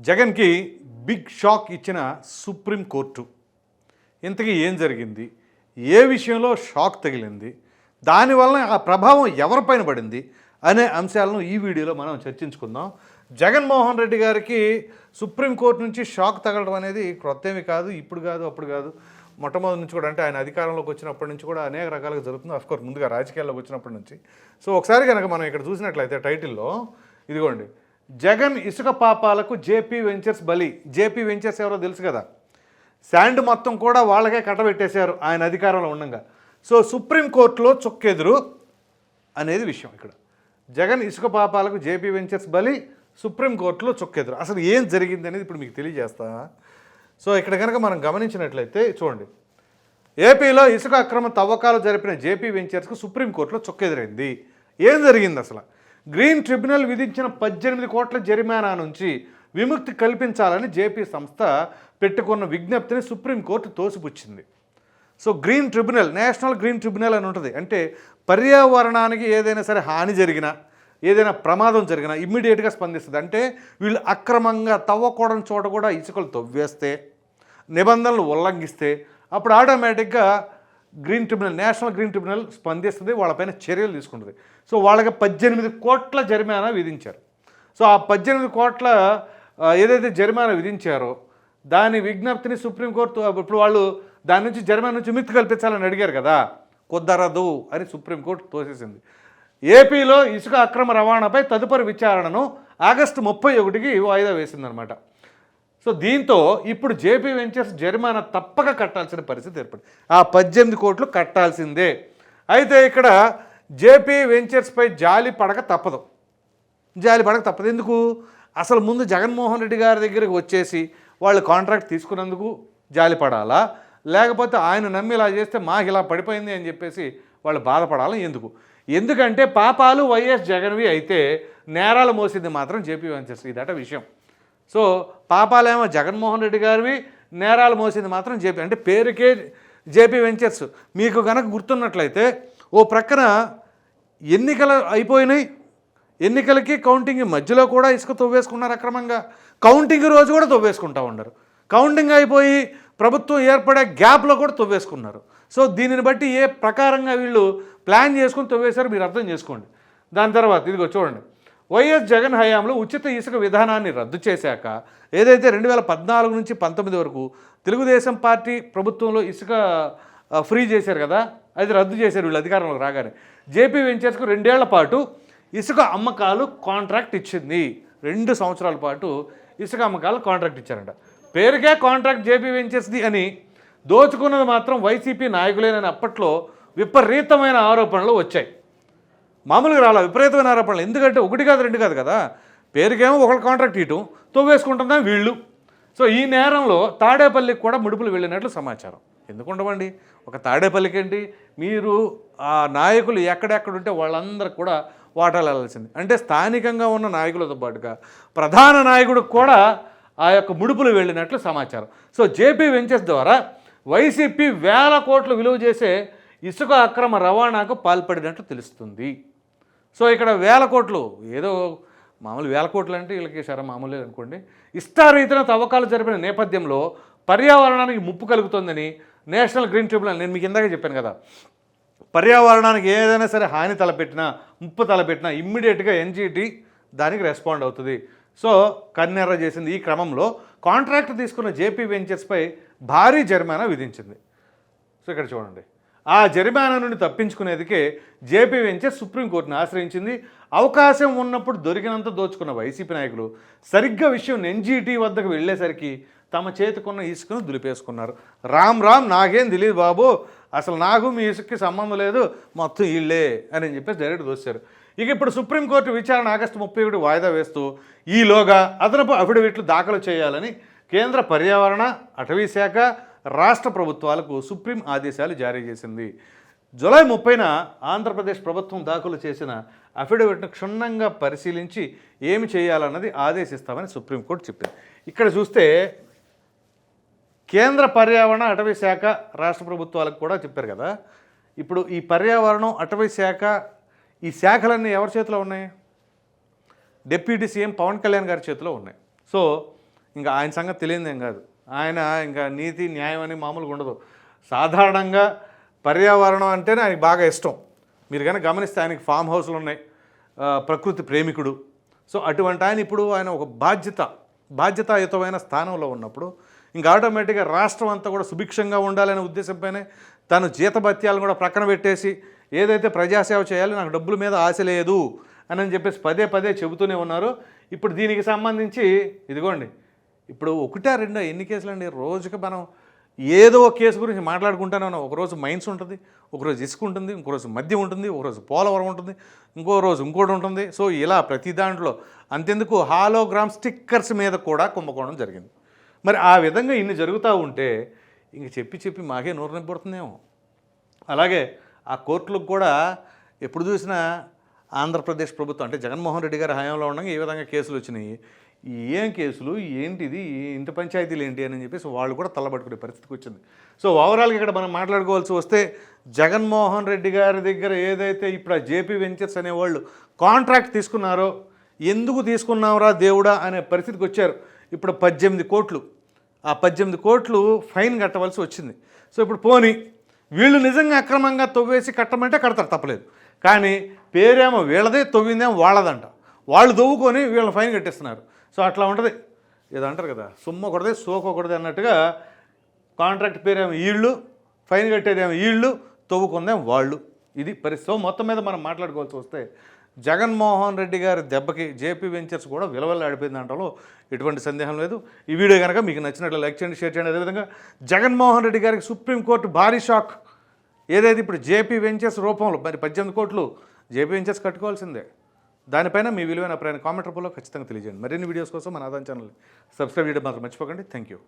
జగన్కి big shock ఇచ్చిన supreme court. ఇంతకీ ఏం జరిగింది? ఏ విషయంలో షాక్ తగిలింది? దానివల్ల ఆ ప్రభావం ఎవరిపైన పడింది? అనే అంశాలను ఈ వీడియోలో మనం చర్చించుకుందాం. జగన్మోహన్ రెడ్డి గారికి సుప్రీంకోర్టు నుంచి షాక్ తగలడం అనేది క్రొత్త కాదు ఇప్పుడు కాదు అప్పుడు కాదు. మొట్టమొదటి నుంచి కూడా అంటే ఆయన అధికారంలోకి వచ్చినప్పటి నుంచి కూడా అనేక రకాలుగా జరుగుతుంది. అఫ్కోర్స్ ముందుగా రాజకీయాల్లోకి వచ్చినప్పటి నుంచి. సో ఒకసారి కనుక మనం ఇక్కడ చూసినట్లయితే టైటిల్లో ఇదిగోండి జగన్ ఇసుక పాపాలకు జేపీ వెంచర్స్ బలి. జేపీ వెంచర్స్ ఎవరో తెలుసు కదా? శాండ్ మొత్తం కూడా వాళ్ళకే కట్టబెట్టేశారు ఆయన అధికారంలో ఉండగా. సో సుప్రీంకోర్టులో చొక్కెదురు అనేది విషయం ఇక్కడ. జగన్ ఇసుక పాపాలకు జేపీ వెంచర్స్ బలి సుప్రీంకోర్టులో చొక్కెదురు. అసలు ఏం జరిగింది అనేది ఇప్పుడు మీకు తెలియజేస్తా. సో ఇక్కడ కనుక మనం గమనించినట్లయితే చూడండి. ఏపీలో ఇసుక అక్రమ తవ్వకాలు జరిపిన జేపీ వెంచర్స్కు సుప్రీంకోర్టులో చొక్కెదురైంది. ఏం జరిగింది అసలు? గ్రీన్ ట్రిబ్యునల్ విధించిన పద్దెనిమిది కోట్ల జరిమానా నుంచి విముక్తి కల్పించాలని జేపీ సంస్థ పెట్టుకున్న విజ్ఞప్తిని supreme court తోసిపుచ్చింది. So green tribunal national green tribunal అని ఉంటుంది. అంటే పర్యావరణానికి ఏదైనా సరే హాని జరిగినా ఏదైనా ప్రమాదం జరిగినా ఇమ్మీడియట్గా స్పందిస్తుంది. అంటే వీళ్ళు అక్రమంగా తవ్వకూడని చోట కూడా ఇసుకలు తవ్వేస్తే నిబంధనలు ఉల్లంఘిస్తే అప్పుడు ఆటోమేటిక్గా green tribunal national green tribunal స్పందిస్తుంది వాళ్ళపైన చర్యలు తీసుకుంటుంది. సో వాళ్ళకి పద్దెనిమిది కోట్ల జరిమానా విధించారు. సో ఆ పద్దెనిమిది కోట్ల ఏదైతే జరిమానా విధించారో దాని విజ్ఞప్తిని సుప్రీంకోర్టు ఇప్పుడు వాళ్ళు దాని నుంచి జరిమానా నుంచి విముక్తి కల్పించాలని అడిగారు కదా కుదరదు అని సుప్రీంకోర్టు తోసేసింది. ఏపీలో ఇసుక అక్రమ రవాణాపై తదుపరి విచారణను ఆగస్టు ముప్పై ఒకటికి వాయిదా వేసిందనమాట. సో దీంతో ఇప్పుడు జేపీ వెంచర్స్ జరిమానా తప్పక కట్టాల్సిన పరిస్థితి ఏర్పడింది. ఆ పద్దెనిమిది కోట్లు కట్టాల్సిందే. అయితే ఇక్కడ జేపీ వెంచర్స్పై జాలి పడక తప్పదు. జాలి పడక తప్పదు. ఎందుకు? అసలు ముందు జగన్మోహన్ రెడ్డి గారి దగ్గరికి వచ్చేసి వాళ్ళు కాంట్రాక్ట్ తీసుకున్నందుకు జాలి పడాలా? లేకపోతే ఆయన నమ్మి ఇలా చేస్తే మాకు ఇలా పడిపోయింది అని చెప్పేసి వాళ్ళు బాధపడాలి? ఎందుకు? ఎందుకంటే పాపాలు వైఎస్ జగన్వి అయితే నేరాలు మోసింది మాత్రం జేపీ వెంచర్స్. ఇదట విషయం. సో పాపాలేమో జగన్మోహన్ రెడ్డి గారివి నేరాలు మోసింది మాత్రం జేపీ. అంటే పేరుకే జేపీ వెంచర్స్. మీకు కనుక గుర్తున్నట్లయితే ఓ ప్రక్కన ఎన్నికలు అయిపోయినాయి. ఎన్నికలకి కౌంటింగ్ మధ్యలో కూడా ఇసుక తవ్వేసుకున్నారు అక్రమంగా. కౌంటింగ్ రోజు కూడా తవ్వేసుకుంటా ఉన్నారు కౌంటింగ్ అయిపోయి ప్రభుత్వం ఏర్పడే గ్యాప్లో కూడా తవ్వేసుకున్నారు. సో దీనిని బట్టి ఏ ప్రకారంగా వీళ్ళు ప్లాన్ చేసుకుని తవ్వేశారో మీరు అర్థం చేసుకోండి. దాని తర్వాత ఇదిగో చూడండి. వైఎస్ జగన్ హయాంలో ఉచిత ఇసుక విధానాన్ని రద్దు చేశాక ఏదైతే రెండు వేల పద్నాలుగు నుంచి పంతొమ్మిది వరకు తెలుగుదేశం పార్టీ ప్రభుత్వంలో ఇసుక ఫ్రీ చేశారు కదా అది రద్దు చేశారు వీళ్ళు అధికారంలోకి రాగానే. జేపీ వెంచర్స్కు రెండేళ్ళ పాటు ఇసుక అమ్మకాలు కాంట్రాక్ట్ ఇచ్చింది. రెండు సంవత్సరాల పాటు ఇసుక అమ్మకాలు కాంట్రాక్ట్ ఇచ్చారంట. పేరుకే కాంట్రాక్ట్ జేపీ వెంచర్స్ది అని దోచుకున్నది మాత్రం వైసీపీ నాయకులేనని అప్పట్లో విపరీతమైన ఆరోపణలు వచ్చాయి. మామూలుగా రాలా విపరీతమైన ఆరోపణలు. ఎందుకంటే ఒకటి కాదు రెండు కాదు కదా. పేరుకేమో ఒకళ్ళు కాంట్రాక్ట్ ఇవ్వటం తోవేసుకుంటుందా వీళ్ళు. సో ఈ నేరంలో తాడేపల్లికి కూడా ముడుపులు వెళ్ళినట్లు సమాచారం. ఎందుకు ఉండవండి? ఒక తాడేపల్లికి ఏంటి? మీరు ఆ నాయకులు ఎక్కడెక్కడ ఉంటే వాళ్ళందరూ కూడా వాటాలు వెళ్ళాల్సింది. అంటే స్థానికంగా ఉన్న నాయకులతో పాటుగా ప్రధాన నాయకుడికి కూడా ఆ యొక్క ముడుపులు వెళ్ళినట్లు సమాచారం. సో జేపీ వెంచర్స్ ద్వారా వైసీపీ వేల కోట్లు విలువ చేసే ఇసుక అక్రమ రవాణాకు పాల్పడినట్లు తెలుస్తుంది. సో ఇక్కడ వేల కోట్లు ఏదో మామూలు వేల కోట్లు అంటే వీళ్ళకి సరే మామూలే అనుకోండి. ఇష్టారీతిన తవ్వకాలు జరిపిన నేపథ్యంలో పర్యావరణానికి ముప్పు కలుగుతుందని నేషనల్ గ్రీన్ ట్రిబ్యునల్ నేను మీకు ఇందాక చెప్పాను కదా. పర్యావరణానికి ఏదైనా సరే హాని తలపెట్టినా ముప్పు తలపెట్టినా ఇమ్మీడియట్గా ఎన్జీటీ దానికి రెస్పాండ్ అవుతుంది. సో కన్నెర్ర చేసింది ఈ క్రమంలో కాంట్రాక్ట్ తీసుకున్న జేపీ వెంచర్స్పై భారీ జరిమానా విధించింది. సో ఇక్కడ చూడండి. ఆ జరిమానా నుండి తప్పించుకునేందుకే జేపీ వెంచర్ సుప్రీంకోర్టును ఆశ్రయించింది. అవకాశం ఉన్నప్పుడు దొరికినంత దోచుకున్న వైసీపీ నాయకులు సరిగ్గా విషయం ఎన్జీటీ వద్దకు వెళ్ళేసరికి తమ చేతికున్న ఇసుకను దులిపేసుకున్నారు. రామ్ రామ్ నాకేం తెలియదు బాబు అసలు నాకు మీ ఇసుక్కి సంబంధం లేదు మొత్తం వీళ్ళే అని చెప్పేసి డైరెక్ట్ దోశారు ఇక ఇప్పుడు సుప్రీంకోర్టు విచారణ ఆగస్టు ముప్పై ఒకటి వాయిదా వేస్తూ ఈలోగా అదనపు అఫిడవిట్లు దాఖలు చేయాలని కేంద్ర పర్యావరణ అటవీ శాఖ రాష్ట్ర ప్రభుత్వాలకు సుప్రీం ఆదేశాలు జారీ చేసింది. జూలై ముప్పైన ఆంధ్రప్రదేశ్ ప్రభుత్వం దాఖలు చేసిన అఫిడవిట్ను క్షుణ్ణంగా పరిశీలించి ఏమి చేయాలన్నది ఆదేశిస్తామని సుప్రీంకోర్టు చెప్పింది. ఇక్కడ చూస్తే కేంద్ర పర్యావరణ అటవీ శాఖ రాష్ట్ర ప్రభుత్వాలకు కూడా చెప్పారు కదా. ఇప్పుడు ఈ పర్యావరణం అటవీ శాఖ ఈ శాఖలన్నీ ఎవరి చేతిలో ఉన్నాయి? డిప్యూటీ సీఎం పవన్ కళ్యాణ్ గారి చేతిలో ఉన్నాయి. సో ఇంకా ఆయన సంగతి తెలియదేం కాదు. ఆయన ఇంకా నీతి న్యాయం అని మామూలుగా ఉండదు. సాధారణంగా పర్యావరణం అంటేనే ఆయనకి బాగా ఇష్టం. మీరు కనుక గమనిస్తే ఆయనకి ఫామ్ హౌస్లు ఉన్నాయి. ప్రకృతి ప్రేమికుడు. సో అటువంటి ఆయన ఇప్పుడు ఆయన ఒక బాధ్యత బాధ్యతాయుతమైన స్థానంలో ఉన్నప్పుడు ఇంకా ఆటోమేటిక్గా రాష్ట్రం అంతా కూడా సుభిక్షంగా ఉండాలనే ఉద్దేశంపైనే తను జీతభత్యాలను కూడా ప్రక్కన పెట్టేసి ఏదైతే ప్రజాసేవ చేయాలో నాకు డబ్బుల మీద ఆశ లేదు అని చెప్పేసి పదే పదే చెబుతూనే ఉన్నారు. ఇప్పుడు దీనికి సంబంధించి ఇదిగోండి ఇప్పుడు ఒకటా రెండో ఎన్ని కేసులు అండి రోజుకి మనం ఏదో ఒక కేసు గురించి మాట్లాడుకుంటానే ఉన్నాం. ఒకరోజు మైన్స్ ఉంటుంది ఒకరోజు ఇసుక ఉంటుంది ఇంకోరోజు మద్యం ఉంటుంది ఒకరోజు పోలవరం ఉంటుంది ఇంకో రోజు ఇంకోటి ఉంటుంది. సో ఇలా ప్రతి దాంట్లో అంతెందుకు హాలోగ్రామ్ స్టిక్కర్స్ మీద కూడా కుంభకోణం జరిగింది. మరి ఆ విధంగా ఇన్ని జరుగుతూ ఉంటే ఇంక చెప్పి చెప్పి మాకే నూరు నింపడుతుందేమో అలాగే ఆ కోర్టులకు కూడా ఎప్పుడు చూసినా ఆంధ్రప్రదేశ్ ప్రభుత్వం అంటే జగన్మోహన్ రెడ్డి గారి హయాంలో ఉండగా ఏ విధంగా కేసులు వచ్చినాయి? ఏం కేసులు? ఏంటిది? ఇంటి పంచాయతీలు ఏంటి అని చెప్పేసి వాళ్ళు కూడా తల్లబట్టుకునే పరిస్థితికి వచ్చింది. సో ఓవరాల్గా ఇక్కడ మనం మాట్లాడుకోవాల్సి వస్తే జగన్మోహన్ రెడ్డి గారి దగ్గర ఏదైతే ఇప్పుడు ఆ జేపీ వెంచర్స్ అనేవాళ్ళు కాంట్రాక్ట్ తీసుకున్నారో ఎందుకు తీసుకున్నావురా దేవుడా అనే పరిస్థితికి వచ్చారు. ఇప్పుడు పద్దెనిమిది కోట్లు. ఆ పద్దెనిమిది కోట్లు ఫైన్ కట్టవలసి వచ్చింది. సో ఇప్పుడు పోనీ వీళ్ళు నిజంగా అక్రమంగా తవ్వేసి కట్టమంటే కడతారు తప్పలేదు. కానీ పేరేమో వీళ్ళదే తవ్విందేమో వాళ్ళదంట. వాళ్ళు తవ్వుకొని వీళ్ళని ఫైన్ కట్టిస్తున్నారు. సో అట్లా ఉంటుంది. ఏదో అంటారు కదా సొమ్ము ఒకటిదే సోకు అన్నట్టుగా కాంట్రాక్ట్ పేరేమో వీళ్ళు ఫైన్ కట్టేదేమో వీళ్ళు తవ్వుకుందేమో వాళ్ళు. ఇది పరిస్థితి. మొత్తం మీద మనం మాట్లాడుకోవాల్సి వస్తే జగన్మోహన్ రెడ్డి గారి దెబ్బకి జేపీ వెంచర్స్ కూడా విలవల్లాడిపోయింది అంటలో ఎటువంటి సందేహం లేదు. ఈ వీడియో కనుక మీకు నచ్చినట్లు లైక్ చేయండి షేర్ చేయండి. అదేవిధంగా జగన్మోహన్ రెడ్డి గారికి సుప్రీంకోర్టు భారీ షాక్. ఏదైతే ఇప్పుడు జేపీ వెంచర్స్ రూపంలో మరి పద్దెనిమిది కోట్లు జేపీ వెంచర్స్ కట్టుకోవాల్సిందే. దానిపైన మీ విలువైన ప్రయాణ కామెంట్ రూపంలో ఖచ్చితంగా తెలియజేయండి. మరిన్ని వీడియోస్ కోసం మన ఆదాయం ఛానల్ సబ్స్క్రైబ్ చేయడం మాత్రం మర్చిపోకండి. Thank you